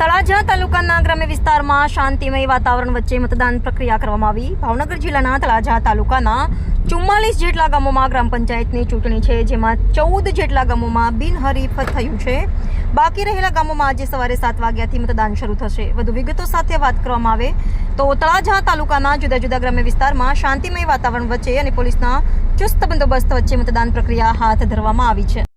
તળાજા તાલુકાના ગ્રામ્ય વિસ્તારમાં શાંતિમય વાતાવરણ વચ્ચે મતદાન પ્રક્રિયા કરવામાં આવી. ભાવનગર જિલ્લાના તળાજા તાલુકાના ચુમ્માલીસ જેટલા ગામોમાં ગ્રામ પંચાયતની ચૂંટણી છે, જેમાં ચૌદ જેટલા ગામોમાં બિનહરીફ થયું છે. બાકી રહેલા ગામોમાં આજે સવારે સાત વાગ્યાથી મતદાન શરૂ થશે. વધુ વિગતો સાથે વાત કરવામાં આવે તો તળાજા તાલુકાના જુદા જુદા ગ્રામ્ય વિસ્તારમાં શાંતિમય વાતાવરણ વચ્ચે અને પોલીસના ચુસ્ત બંદોબસ્ત વચ્ચે મતદાન પ્રક્રિયા હાથ ધરવામાં આવી છે.